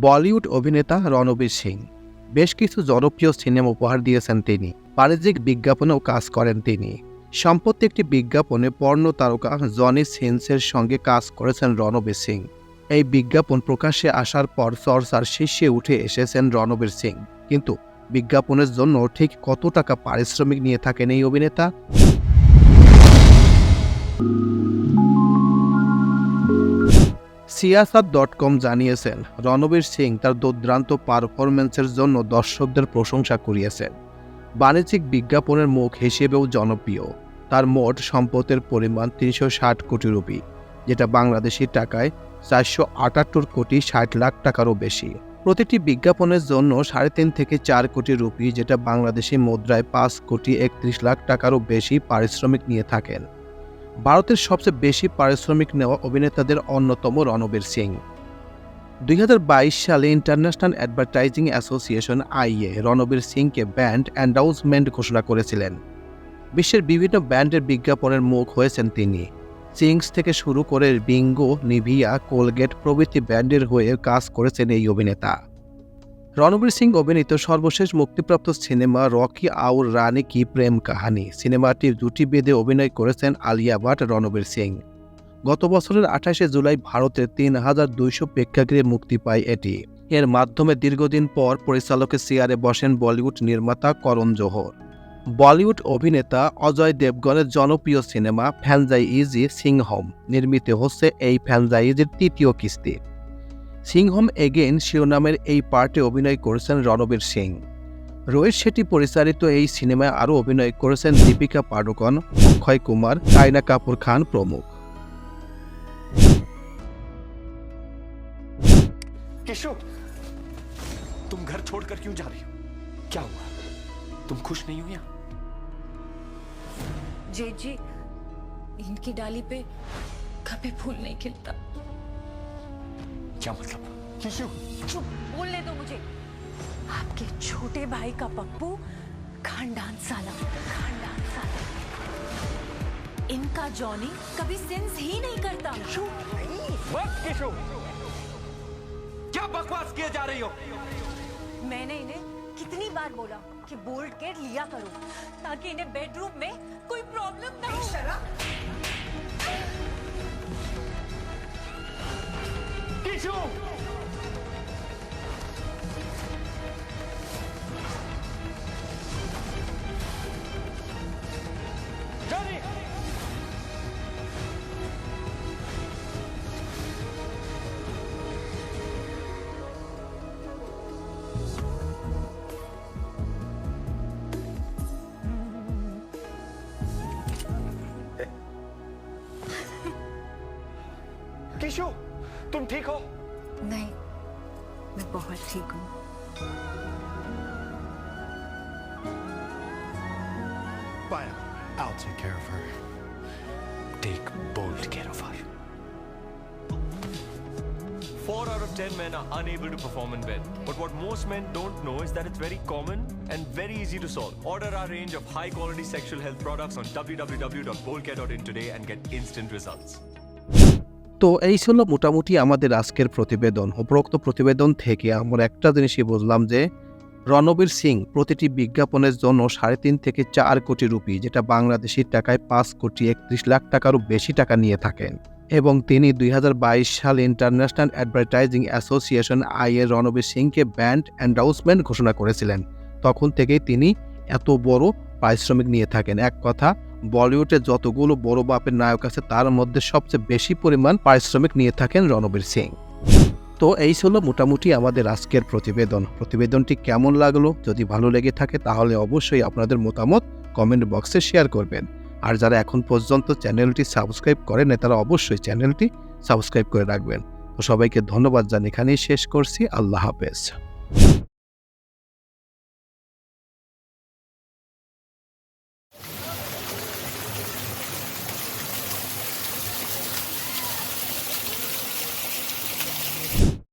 বলিউড অভিনেতা রণবীর সিং। বেশ কিছু জনপ্রিয় সিনেমা উপহার দিয়েছেন তিনি। বাণিজ্যিক বিজ্ঞাপনেও কাজ করেন তিনি। সম্প্রতি একটি বিজ্ঞাপনে পর্ণ তারকা জনি সিন্সের সঙ্গে কাজ করেছেন রণবীর সিং। এই বিজ্ঞাপন প্রকাশ্যে আসার পর চর্চার শীর্ষে উঠে এসেছেন রণবীর সিং। কিন্তু বিজ্ঞাপনের জন্য ঠিক কত টাকা পারিশ্রমিক নিয়ে থাকেন এই অভিনেতা? সিয়াসাত ডট কম জানিয়েছেন, রণবীর সিং তার দুর্দান্ত পারফরম্যান্সের জন্য দর্শকদের প্রশংসা করিয়েছেন বাণিজ্যিক বিজ্ঞাপনের মুখ হিসেবেও জনপ্রিয়। তার মোট সম্পদের পরিমাণ তিনশো ষাট কোটি রুপি, যেটা বাংলাদেশি টাকায় চারশো আটাত্তর কোটি ষাট লাখ টাকারও বেশি। প্রতিটি বিজ্ঞাপনের জন্য সাড়ে তিন থেকে চার কোটি রুপি, যেটা বাংলাদেশি মুদ্রায় পাঁচ কোটি একত্রিশ লাখ টাকারও বেশি পারিশ্রমিক নিয়ে থাকেন। ভারতের সবচেয়ে বেশি পারিশ্রমিক নেওয়া অভিনেতাদের অন্যতম রণবীর সিং। দুই হাজার বাইশ সালে international advertising association I A Ranbir সিংকে ব্যান্ড অ্যান্ডাউসমেন্ট ঘোষণা করেছিলেন। বিশ্বের বিভিন্ন ব্যান্ডের বিজ্ঞাপনের মুখ হয়েছেন তিনি। চিংস থেকে শুরু করে বিঙ্গো, নিভিয়া, কোলগেট প্রভৃতি ব্যান্ডের হয়ে কাজ করেছেন এই অভিনেতা। রণবীর সিং অভিনীত সর্বশেষ মুক্তিপ্রাপ্ত সিনেমা রকি আউর রানী কি প্রেম কাহানি। সিনেমাটির দুটি বেদে অভিনয় করেছেন আলিয়া ভাট, রণবীর সিং। গত বছরের আঠাশে জুলাই ভারতের তিন হাজার দুইশো প্রেক্ষাগৃহে মুক্তি পায় এটি। এর মাধ্যমে দীর্ঘদিন পর পরিচালকের চেয়ারে বসেন বলিউড নির্মাতা করণ জোহর। বলিউড অভিনেতা অজয় দেবগণের জনপ্রিয় সিনেমা ফ্যানজাই ইজি সিংহম। নির্মিত হচ্ছে এই ফ্যানজাইজির তৃতীয় কিস্তি। সিংহম এগেইন শিরোনামের এই পার্টে অভিনয় করেছেন রণবীর সিং রোহিত শেট্টি পরিচালিত এই সিনেমায় আরও অভিনয় করেছেন দীপিকা পাডুকন অক্ষয় কুমার কাইনা কাপুর খান প্রমুখ केशु तुम घर छोड़कर क्यों जा रही हो क्या हुआ तुम खुश नहीं हो यहाँ जेठ जी इनकी डाली पे कभी फूल नहीं खिलता क्या मतलब केशु। चुप बोलने दो मुझे। आपके छोटे भाई का पप्पू खानदान साला खानदान साला इनका जॉनी कभी सेंस ही नहीं करता। बस केशु। क्या बकवास किए जा रही हो? मैंने इन्हें कितनी बार बोला कि बोल्ड केट लिया करो ताकि इन्हें बेडरूम में कोई प्रॉब्लम ना हो। केशु तुम ठीक हो नहीं मैं बहुत ठीक हूँ Fire. I'll take care of her. Take bold care of her. Four out of ten men are unable to perform in bed. But what most men don't know is that it's very common and very easy to solve. Order our range of high quality sexual health products on www.boldcare.in today and get instant results. তো এই ছিল মোটামুটি আমাদের আজকের প্রতিবেদন। উপরোক্ত প্রতিবেদন থেকে আমরা একটা জিনিসই বুঝলাম যে, রণবীর সিং প্রতিটি বিজ্ঞাপনের জন্য সাড়ে তিন থেকে চার কোটি রুপি, যেটা বাংলাদেশি টাকায় পাঁচ কোটি একত্রিশ লাখ টাকারও বেশি টাকা নিয়ে থাকেন। এবং তিনি দুই সালে ইন্টারন্যাশনাল অ্যাডভার্টাইজিং অ্যাসোসিয়েশন আই এর রণবীর সিংকে ব্যান্ড অ্যান্ডাউসমেন্ট ঘোষণা করেছিলেন। তখন থেকেই তিনি এত বড় পারিশ্রমিক নিয়ে থাকেন। এক কথা বলিউডে যতগুলো বড় বাপের নায়ক আছে, তার মধ্যে সবচেয়ে বেশি পরিমাণ পারিশ্রমিক নিয়ে থাকেন রণবীর সিং। তো এই ছিল মোটামুটি আমাদের আজকের প্রতিবেদন। প্রতিবেদনটি কেমন লাগল? যদি ভালো লেগে থাকে, তাহলে অবশ্যই আপনাদের মতামত কমেন্ট বক্সে শেয়ার করবেন। আর যারা এখন পর্যন্ত চ্যানেলটি সাবস্ক্রাইব করেন তারা অবশ্যই চ্যানেলটি সাবস্ক্রাইব করে রাখবেন। তো সবাইকে ধন্যবাদ জানি এখানেই শেষ করছি। আল্লাহ হাফেজ।